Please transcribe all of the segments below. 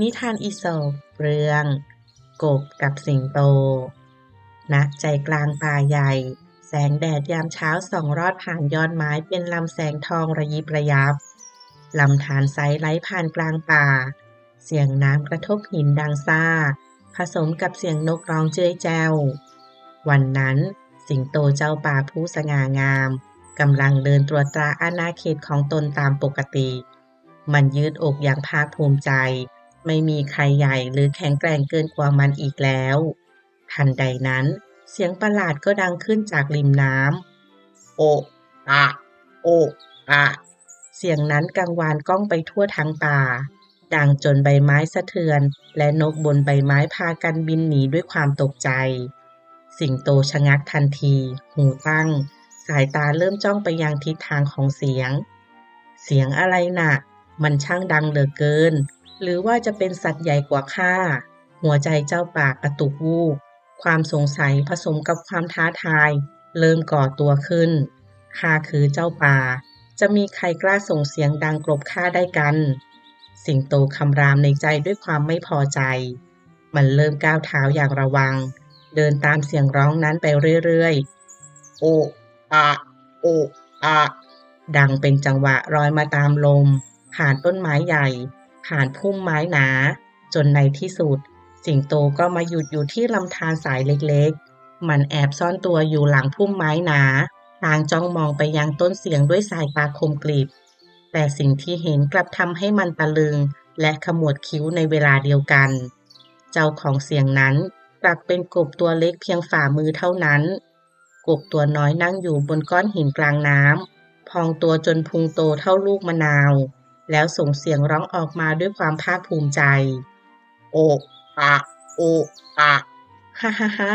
นิทานอีสปเรื่อง กบกับสิงโต ณ ใจกลางป่าใหญ่ แสงแดดยามเช้าส่องรอดผ่านยอดไม้เป็นลำแสงทองระยิบระยับ ลำธารใสไหลผ่านกลางป่า เสียงน้ำกระทบหินดังซ่า ผสมกับเสียงนกร้องเจ้ยแจ้ว วันนั้นสิงโตเจ้าป่าผู้สง่างามกำลังเดินตรวจตราอาณาเขตของตนตามปกติ มันยืดอกอย่างภาคภูมิใจ ไม่มีใครใหญ่หรือแข็งแกร่งเกินกว่ามันอีกแล้ว ทันใดนั้น เสียงประหลาดก็ดังขึ้นจากริมน้ำโออะโออะเสียงนั้นกังวานก้องไปทั่วทั้งป่า ดังจนใบไม้สะเทือน และนกบนใบไม้พากันบินหนีด้วยความตกใจ สิงโตชะงักทันที หูตั้ง สายตาเริ่มจ้องไปยังทิศทางของเสียง เสียงอะไรน่ะ มันช่างดังเหลือเกิน หรือว่าจะเป็นสัตว์ใหญ่กว่าข้า หัวใจเจ้าป่ากระตุกวูบ ความสงสัยผสมกับความท้าทาย เริ่มก่อตัวขึ้น ข้าคือเจ้าป่า จะมีใครกล้าส่งเสียงดังกลบข้าได้กัน สิงโตคำรามในใจด้วยความไม่พอใจ มันเริ่มก้าวเท้าอย่างระวัง เดินตามเสียงร้องนั้นไปเรื่อยๆ โอะอะโอะอะดังเป็นจังหวะรอยมาตามลม ผ่านต้นไม้ใหญ่ ผ่านพุ่มไม้หนา จนในที่สุด สิงโตก็มาหยุดอยู่ที่ลำธารสายเล็กๆ มันแอบซ่อนตัวอยู่หลังพุ่มไม้หนาทางจ้องมองไปยังต้นเสียงด้วยสายตาคมกริบ แต่สิ่งที่เห็นกลับทำให้มันตะลึง และขมวดคิ้วในเวลาเดียวกัน เจ้าของเสียงนั้นกลับเป็นกบตัวเล็กเพียงฝ่ามือเท่านั้น กบตัวน้อยนั่งอยู่บนก้อนหินกลางน้ำพองตัวจนพุงโตเท่าลูกมะนาว แล้วส่งเสียงร้องออกมาด้วยความภาคภูมิใจ โอะอะโอะอะฮ่าฮ่าฮ่า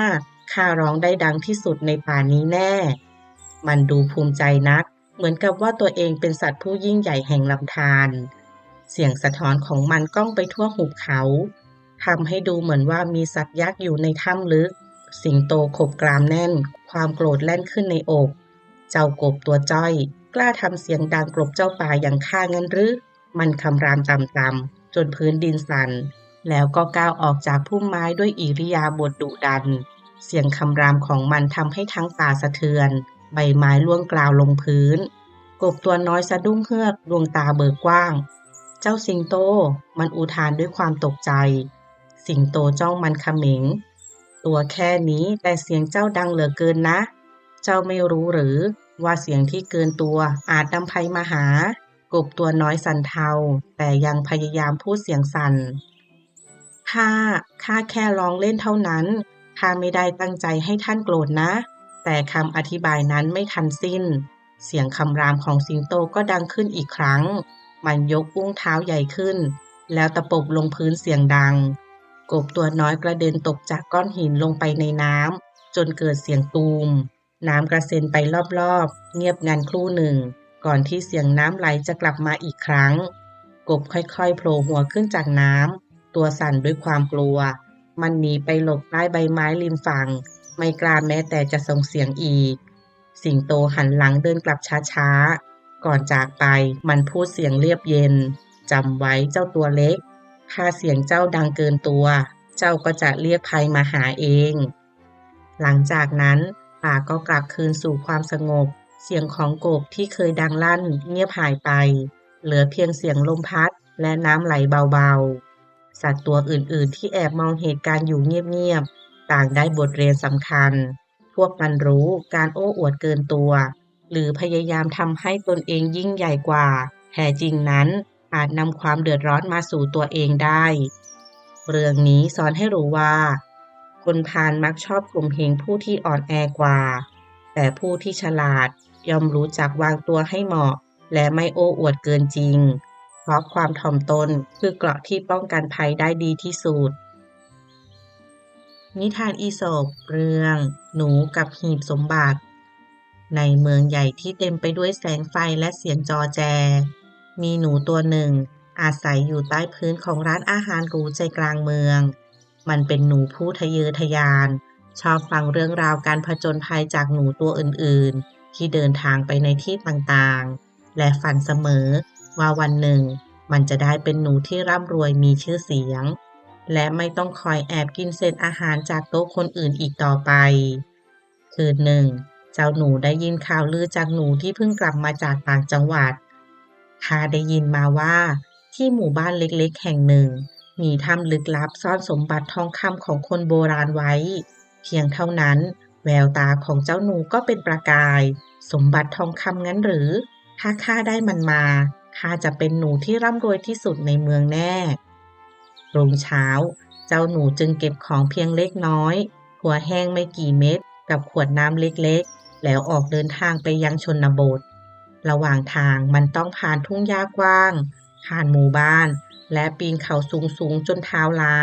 ข้าร้องได้ดังที่สุดในป่านี้แน่ มันดูภูมิใจนัก เหมือนกับว่าตัวเองเป็นสัตว์ผู้ยิ่งใหญ่แห่งลำธารเสียงสะท้อนของมันก้องไปทั่วหุบเขาทำให้ดูเหมือนว่ามีสัตว์ยักษ์อยู่ในถ้ำลึก สิงโตขบกรามแน่น ความโกรธแล่นขึ้นในอก เจ้ากบตัวจ้อย กล้าทำเสียงดังกลบเจ้าป่าอย่างข้างั้นหรือ มันคำรามต่ำๆจนพื้นดินสั่น แล้วก็ก้าวออกจากพุ่มไม้ด้วยอิริยาบถดุดัน เสียงคำรามของมันทำให้ทั้งป่าสะเทือน ใบไม้ล่วงกลาวลงพื้น กบตัวน้อยสะดุ้งเฮือกดวงตาเบิกกว้าง เจ้าสิงโตมันอุทานด้วยความตกใจ สิงโตจ้องมันขม็งตัวแค่นี้แต่เสียงเจ้าดังเหลือเกินนะ เจ้าไม่รู้หรือว่าเสียงที่เกินตัวอาจนำภัยมาหา กบตัวน้อยสั่นเทา แต่ยังพยายามพูดเสียงสั่นข้าข้าแค่ลองเล่นเท่านั้นข้าไม่ได้ตั้งใจให้ท่านโกรธนะ แต่คำอธิบายนั้นไม่ทันสิ้น เสียงคำรามของสิงโตก็ดังขึ้นอีกครั้ง มันยกอุ้งเท้าใหญ่ขึ้น แล้วตะปบลงพื้นเสียงดัง กบตัวน้อยกระเด็นตกจากก้อนหินลงไปในน้ำจนเกิดเสียงตูม น้ำกระเซ็นไปรอบๆ เงียบงันครู่หนึ่ง ก่อนที่เสียงน้ำไหลจะกลับมาอีกครั้ง กบค่อยๆโผล่หัวขึ้นจากน้ำตัวสั่นด้วยความกลัว มันหนีไปหลบใต้ใบไม้ริมฝั่ง ไม่กล้าแม้แต่จะส่งเสียงอีก สิงโตหันหลังเดินกลับช้าๆ ก่อนจากไปมันพูดเสียงเรียบเย็นจำไว้เจ้าตัวเล็ก ถ้าเสียงเจ้าดังเกินตัว เจ้าก็จะเรียกภัยมาหาเอง หลังจากนั้นป่าก็กลับคืนสู่ความสงบ เสียงของกบที่เคยดังลั่นเงียบหายไป เหลือเพียงเสียงลมพัดและน้ำไหลเบาๆ สัตว์ตัวอื่นๆ ที่แอบมองเหตุการณ์อยู่เงียบๆ ต่างได้บทเรียนสำคัญ พวกมันรู้การโอ้อวดเกินตัว หรือพยายามทำให้ตนเองยิ่งใหญ่กว่า แท้จริงนั้นอาจนำความเดือดร้อนมาสู่ตัวเองได้ เรื่องนี้สอนให้รู้ว่า คนพาลมักชอบข่มเหงผู้ที่อ่อนแอกว่า แต่ผู้ที่ฉลาด ย่อมรู้จักวางตัวให้เหมาะ และไม่โอ้อวดเกินจริง เพราะความถ่อมตนคือเกราะที่ป้องกันภัยได้ดีที่สุด นิทานอีสปเรื่อง หนูกับหีบสมบัติ ในเมืองใหญ่ที่เต็มไปด้วยแสงไฟและเสียงจอแจ มีหนูตัวหนึ่ง อาศัยอยู่ใต้พื้นของร้านอาหารหรูใจกลางเมือง มันเป็นหนูผู้ทะเยอทะยาน ชอบฟังเรื่องราวการผจญภัยจากหนูตัวอื่นๆ ที่เดินทางไปในที่ต่างๆ และฝันเสมอว่าวันหนึ่ง มันจะได้เป็นหนูที่ร่ำรวยมีชื่อเสียง และไม่ต้องคอยแอบกินเศษอาหารจากโต๊ะคนอื่นอีกต่อไป คืนหนึ่ง เจ้าหนูได้ยินข่าวลือจากหนูที่เพิ่งกลับมาจากต่างจังหวัดข้าได้ยินมาว่า ที่หมู่บ้านเล็กๆ แห่งหนึ่ง มีถ้ำลึกลับซ่อนสมบัติทองคำของคนโบราณไว้ เพียงเท่านั้น แววตาของเจ้าหนูก็เป็นประกาย สมบัติทองคำงั้นหรือ ถ้าข้าได้มันมาข้าจะเป็นหนูที่ร่ำรวยที่สุดในเมืองแน่รุ่งเช้า เจ้าหนูจึงเก็บของเพียงเล็กน้อย หัวแห้งไม่กี่เม็ดกับขวดน้ำเล็กๆ แล้วออกเดินทางไปยังชนบท ระหว่างทางมันต้องผ่านทุ่งหญ้ากว้าง ผ่านหมู่บ้าน และปีนเขาสูงๆจนเท้าล้า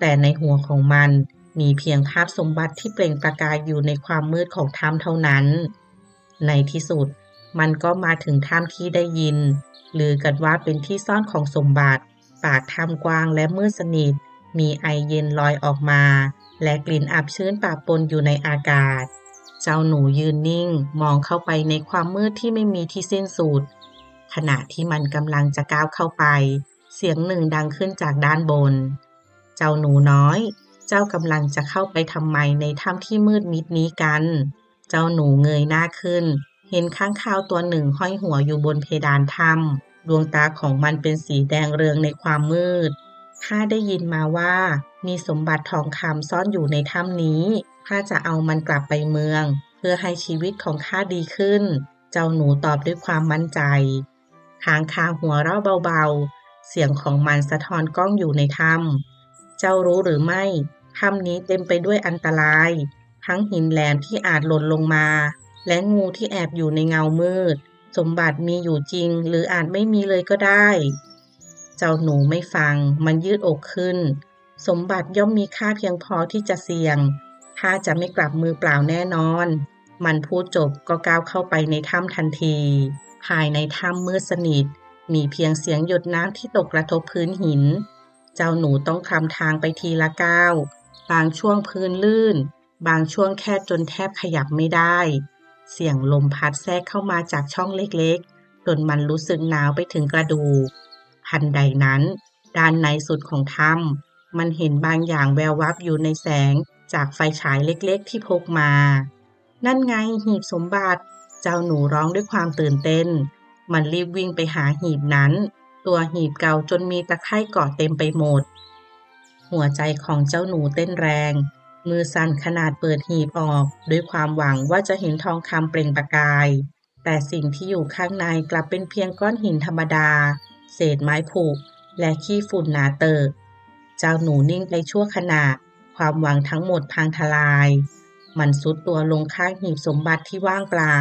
แต่ในหัวของมัน มีเพียงภาพสมบัติที่เปล่งประกายอยู่ในความมืดของถ้ำเท่านั้น ในที่สุดมันก็มาถึงถ้ำที่ได้ยินลือกันว่าเป็นที่ซ่อนของสมบัติ ปากถ้ำกว้างและมืดสนิท มีไอเย็นลอยออกมา และกลิ่นอับชื้นปะปนอยู่ในอากาศ เจ้าหนูยืนนิ่งมองเข้าไปในความมืดที่ไม่มีที่สิ้นสุด ขณะที่มันกำลังจะก้าวเข้าไป เสียงหนึ่งดังขึ้นจากด้านบน เจ้าหนูน้อย เจ้ากำลังจะเข้าไปทำไมในถ้ำที่มืดมิดนี้กัน เจ้าหนูเงยหน้าขึ้น เห็นข้างคาวตัวหนึ่งห้อยหัวอยู่บนเพดานถ้ำดวงตาของมันเป็นสีแดงเรืองในความมืด ข้าได้ยินมาว่า มีสมบัติทองคำซ่อนอยู่ในถ้ำนี้ ข้าจะเอามันกลับไปเมือง เพื่อให้ชีวิตของข้าดีขึ้น เจ้าหนูตอบด้วยความมั่นใจค้างคาหัวเราะเบาๆ เสียงของมันสะท้อนกล้องอยู่ในถ้ำเจ้ารู้หรือไม่ ถ้ำนี้เต็มไปด้วยอันตราย ทั้งหินแหลมที่อาจหล่นลงมา และงูที่แอบอยู่ในเงามืด สมบัติมีอยู่จริง หรืออาจไม่มีเลยก็ได้ เจ้าหนูไม่ฟัง มันยืดอกขึ้น สมบัติย่อมมีค่าเพียงพอที่จะเสี่ยงข้าจะไม่กลับมือเปล่าแน่นอน มันพูดจบก็ก้าวเข้าไปในถ้ำทันที ภายในถ้ำมืดสนิท มีเพียงเสียงหยดน้ำที่ตกกระทบพื้นหิน เจ้าหนูต้องคลำทางไปทีละก้าว บางช่วงพื้นลื่น บางช่วงแคบจนแทบขยับไม่ได้ เสียงลมพัดแทรกเข้ามาจากช่องเล็กๆ จนมันรู้สึกหนาวไปถึงกระดูกทันใดนั้น ด้านในสุดของถ้ำมันเห็นบางอย่างแวววับอยู่ในแสงจากไฟฉายเล็กๆที่พกมา นั่นไงหีบสมบัติ เจ้าหนูร้องด้วยความตื่นเต้น มันรีบวิ่งไปหาหีบนั้น ตัวหีบเก่าจนมีตะไคร่เกาะเต็มไปหมด หัวใจของเจ้าหนูเต้นแรง มือสั่นขนาดเปิดหีบออกด้วยความหวังว่าจะเห็นทองคำเปล่งประกาย แต่สิ่งที่อยู่ข้างในกลับเป็นเพียงก้อนหินธรรมดา เศษไม้ผุและขี้ฝุ่นหนาเติบเจ้าหนูนิ่งไปชั่วขณะ ความหวังทั้งหมดพังทลาย มันซุดตัวลงข้างหีบสมบัติที่ว่างเปล่า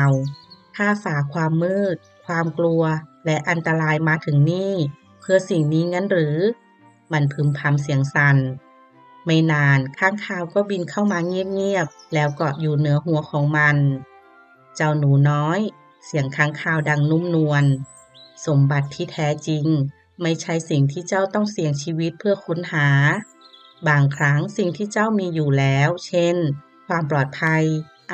ถ้าฝ่าความมืด ความกลัว และอันตรายมาถึงนี่ เพื่อสิ่งนี้งั้นหรือ มันพึมพำเสียงสัน่นไม่นานข้างคาวก็บินเข้ามาเงียบๆ แล้วเกาะอยู่เหนือหัวของมัน เจ้าหนูน้อย เสียงค้างคาวดังนุ่มนวล สมบัติที่แท้จริง ไม่ใช่สิ่งที่เจ้าต้องเสี่ยงชีวิตเพื่อค้นหา บางครั้งสิ่งที่เจ้ามีอยู่แล้ว เช่น ความปลอดภัย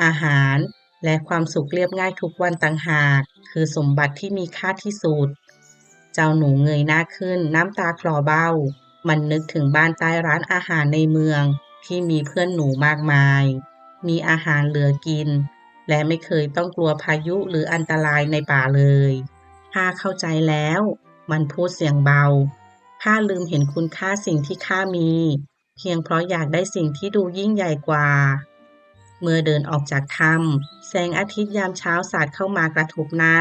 อาหาร และความสุขเรียบง่ายทุกวันต่างหาก คือสมบัติที่มีค่าที่สุด เจ้าหนูเงยหน้าขึ้นน้ำตาคลอเบ้า มันนึกถึงบ้านใต้ร้านอาหารในเมืองที่มีเพื่อนหนูมากมาย มีอาหารเหลือกิน และไม่เคยต้องกลัวพายุหรืออันตรายในป่าเลยข้าเข้าใจแล้ว มันพูดเสียงเบาข้าลืมเห็นคุณค่าสิ่งที่ข้ามี เพียงเพราะอยากได้สิ่งที่ดูยิ่งใหญ่กว่า เมื่อเดินออกจากถ้ำแสงอาทิตย์ยามเช้าสาดเข้ามากระทบหน้า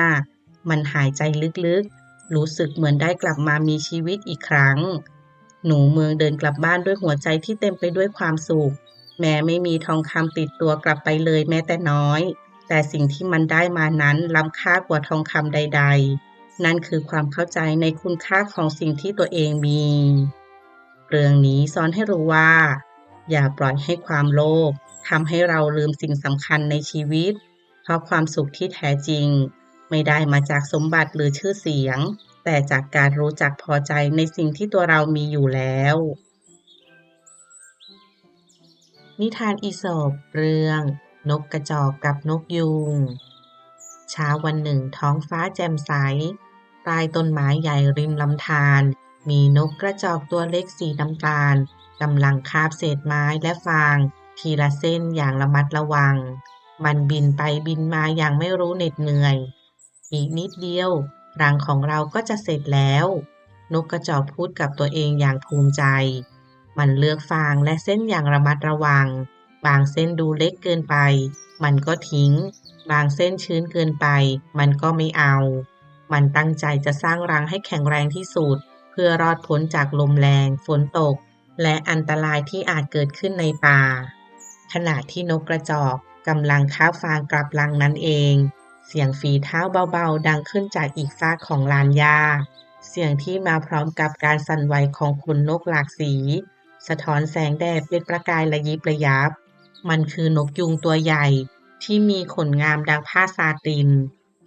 มันหายใจลึกๆ รู้สึกเหมือนได้กลับมามีชีวิตอีกครั้ง หนูเมืองเดินกลับบ้านด้วยหัวใจที่เต็มไปด้วยความสุข แม้ไม่มีทองคำติดตัวกลับไปเลยแม้แต่น้อย แต่สิ่งที่มันได้มานั้นล้ำค่ากว่าทองคำใด ๆ นั่นคือความเข้าใจในคุณค่าของสิ่งที่ตัวเองมี เรื่องนี้สอนให้รู้ว่า อย่าปล่อยให้ความโลภทำให้เราลืมสิ่งสำคัญในชีวิต เพราะความสุขที่แท้จริง ไม่ได้มาจากสมบัติหรือชื่อเสียง แต่จากการรู้จักพอใจในสิ่งที่ตัวเรามีอยู่แล้ว นิทานอีสบเรื่อง นกกระจอกกับนกยูงเช้าวันหนึ่งท้องฟ้าแจ่มใส ใต้ต้นไม้ใหญ่ริมลำธารมีนกกระจอกตัวเล็กสีน้ำตาลกำลังคาบเศษไม้และฟาง ทีละเส้นอย่างระมัดระวัง มันบินไปบินมาอย่างไม่รู้เหน็ดเหนื่อย อีกนิดเดียว รังของเราก็จะเสร็จแล้ว นกกระจอกพูดกับตัวเองอย่างภูมิใจ มันเลือกฟางและเส้นอย่างระมัดระวัง บางเส้นดูเล็กเกินไป มันก็ทิ้ง บางเส้นชื้นเกินไป มันก็ไม่เอา มันตั้งใจจะสร้างรังให้แข็งแรงที่สุด เพื่อรอดพ้นจากลมแรง ฝนตก และอันตรายที่อาจเกิดขึ้นในป่า ขณะที่นกกระจอกกำลังค้าฟางกลับรังนั้นเอง เสียงฝีเท้าเบาๆ ดังขึ้นจากอีกฝากของลานหญ้าเสียงที่มาพร้อมกับการสั่นไหวของขนนกหลากสี สะท้อนแสงแดดเป็นประกายระยิบระยับ มันคือนกยุงตัวใหญ่ที่มีขนงามดังผ้าซาติน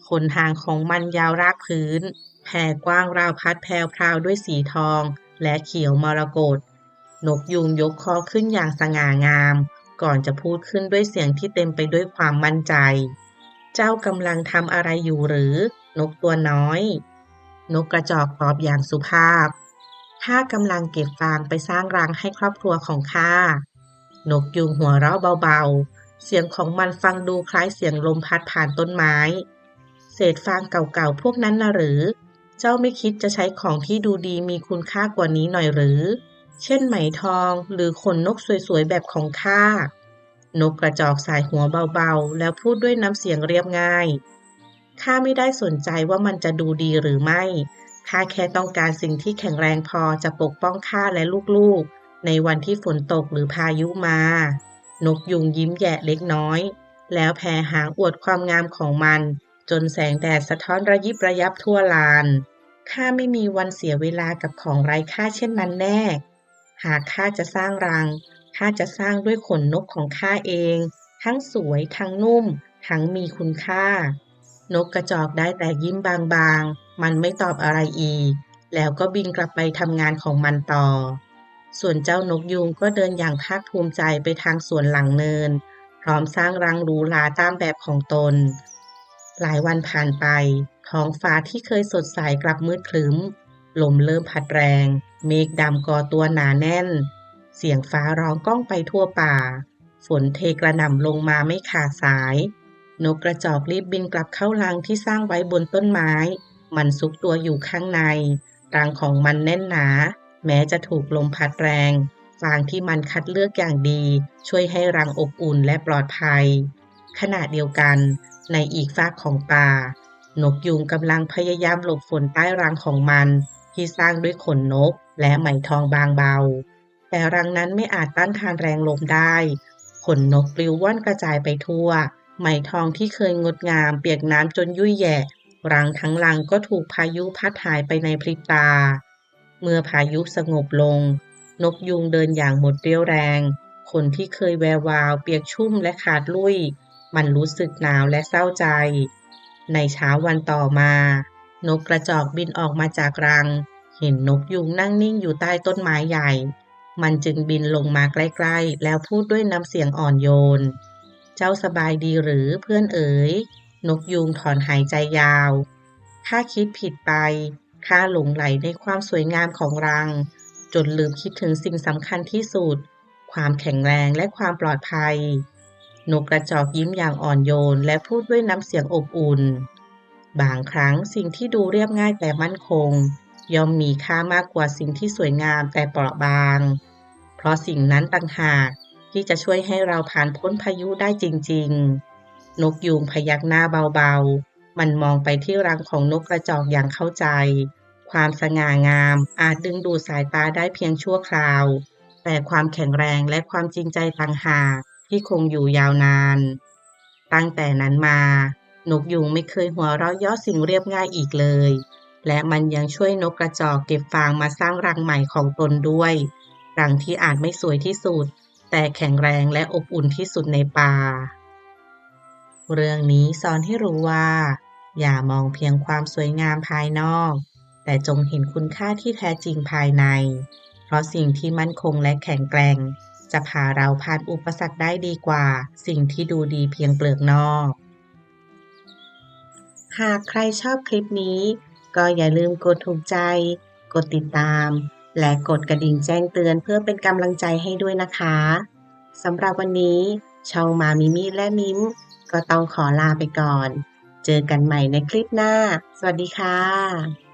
ขนหางของมันยาวรากพื้น แผ่กว้างราวพัดแพรวพราวด้วยสีทองและเขียวมรกต นกยุงยกคอขึ้นอย่างสง่างาม ก่อนจะพูดขึ้นด้วยเสียงที่เต็มไปด้วยความมั่นใจ เจ้ากำลังทำอะไรอยู่หรือ นกตัวน้อย นกกระจอกตอบอย่างสุภาพ ข้ากำลังเก็บฟางไปสร้างรังให้ครอบครัวของข้า นกยุงหัวเราะเบาๆ เสียงของมันฟังดูคล้ายเสียงลมพัดผ่านต้นไม้ เศษฟางเก่าๆพวกนั้นนะหรือ เจ้าไม่คิดจะใช้ของที่ดูดีมีคุณค่ากว่านี้หน่อยหรือ เช่นไหมทองหรือขนนกสวยๆแบบของข้า นกกระจอกสายหัวเบาๆ แล้วพูดด้วยน้ำเสียงเรียบง่าย ข้าไม่ได้สนใจว่ามันจะดูดีหรือไม่ ข้าแค่ต้องการสิ่งที่แข็งแรงพอจะปกป้องข้าและลูกๆ ในวันที่ฝนตกหรือพายุมา นกยุงยิ้มแย่เล็กน้อย แล้วแผ่หางอวดความงามของมัน จนแสงแดดสะท้อนระยิบระยับทั่วลาน ข้าไม่มีวันเสียเวลากับของไร้ค่าเช่นนั้นแน่ หากข้าจะสร้างรัง ข้าจะสร้างด้วยขนนกของข้าเอง ทั้งสวยทั้งนุ่ม ทั้งมีคุณค่า นกกระจอกได้แต่ยิ้มบางๆ มันไม่ตอบอะไรอีก แล้วก็บินกลับไปทำงานของมันต่อ ส่วนเจ้านกยูงก็เดินอย่างภาคภูมิใจไปทางสวนหลังเนิน พร้อมสร้างรังรูหราตามแบบของตน หลายวันผ่านไป ท้องฟ้าที่เคยสดใสกลับมืดครึ้มลมเริ่มพัดแรง เมฆดำก่อตัวหนาแน่น เสียงฟ้าร้องก้องไปทั่วป่า ฝนเทกระหน่ำลงมาไม่ขาดสาย นกกระจอกรีบบินกลับเข้ารังที่สร้างไว้บนต้นไม้ มันซุกตัวอยู่ข้างใน รังของมันแน่นหนา แม้จะถูกลมพัดแรง ฟางที่มันคัดเลือกอย่างดี ช่วยให้รังอบอุ่นและปลอดภัย ขณะเดียวกัน ในอีกฝากของป่า นกยุงกำลังพยายามหลบฝนใต้รังของมัน ที่สร้างด้วยขนนกและไหมทองบางเบา แต่รังนั้นไม่อาจต้านทานแรงลมได้ ขนนกปลิวว่อนกระจายไปทั่ว ไหมทองที่เคยงดงามเปียกน้ำจนยุ่ยแย่ รังทั้งรังก็ถูกพายุพัดหายไปในพริบตา เมื่อพายุสงบลง นกยุงเดินอย่างหมดเรี่ยวแรง คนที่เคยแวววาว เปียกชุ่มและขาดลุย มันรู้สึกหนาวและเศร้าใจ ในเช้าวันต่อมา นกกระจอกบินออกมาจากรังเห็นนกยุงนั่งนิ่งอยู่ใต้ต้นไม้ใหญ่ มันจึงบินลงมาใกล้ๆ แล้วพูดด้วยน้ำเสียงอ่อนโยน เจ้าสบายดีหรือเพื่อนเอ๋ย นกยุงถอนหายใจยาว ข้าคิดผิดไป ข้าหลงไหลในความสวยงามของรัง จนลืมคิดถึงสิ่งสำคัญที่สุด ความแข็งแรงและความปลอดภัย นกกระจอกยิ้มอย่างอ่อนโยน และพูดด้วยน้ำเสียงอบอุ่น บางครั้งสิ่งที่ดูเรียบง่ายแต่มั่นคง ย่อมมีค่ามากกว่าสิ่งที่สวยงามแต่เปราะบาง เพราะสิ่งนั้นต่างหากที่จะช่วยให้เราผ่านพ้นพายุได้จริง ๆ นกยูงพยักหน้าเบาๆ มันมองไปที่รังของนกกระจอกอย่างเข้าใจ ความสง่างามอาจดึงดูดสายตาได้เพียงชั่วคราว แต่ความแข็งแรงและความจริงใจต่างหากที่คงอยู่ยาวนาน ตั้งแต่นั้นมา นกยูงไม่เคยหัวเราะย่อสิ่งเรียบง่ายอีกเลย และมันยังช่วยนกกระจอกเก็บฟางมาสร้างรังใหม่ของตนด้วย รังที่อาจไม่สวยที่สุด แต่แข็งแรงและอบอุ่นที่สุดในป่า เรื่องนี้สอนให้รู้ว่า อย่ามองเพียงความสวยงามภายนอก แต่จงเห็นคุณค่าที่แท้จริงภายใน เพราะสิ่งที่มั่นคงและแข็งแกร่ง จะพาเราผ่านอุปสรรคได้ดีกว่า สิ่งที่ดูดีเพียงเปลือกนอก หากใครชอบคลิปนี้ ก็อย่าลืมกดถูกใจ กดติดตาม และกดกระดิ่งแจ้งเตือนเพื่อเป็นกำลังใจให้ด้วยนะคะสำหรับวันนี้ ช่องมามิมี่และมิมก็ต้องขอลาไปก่อน เจอกันใหม่ในคลิปหน้า สวัสดีค่ะ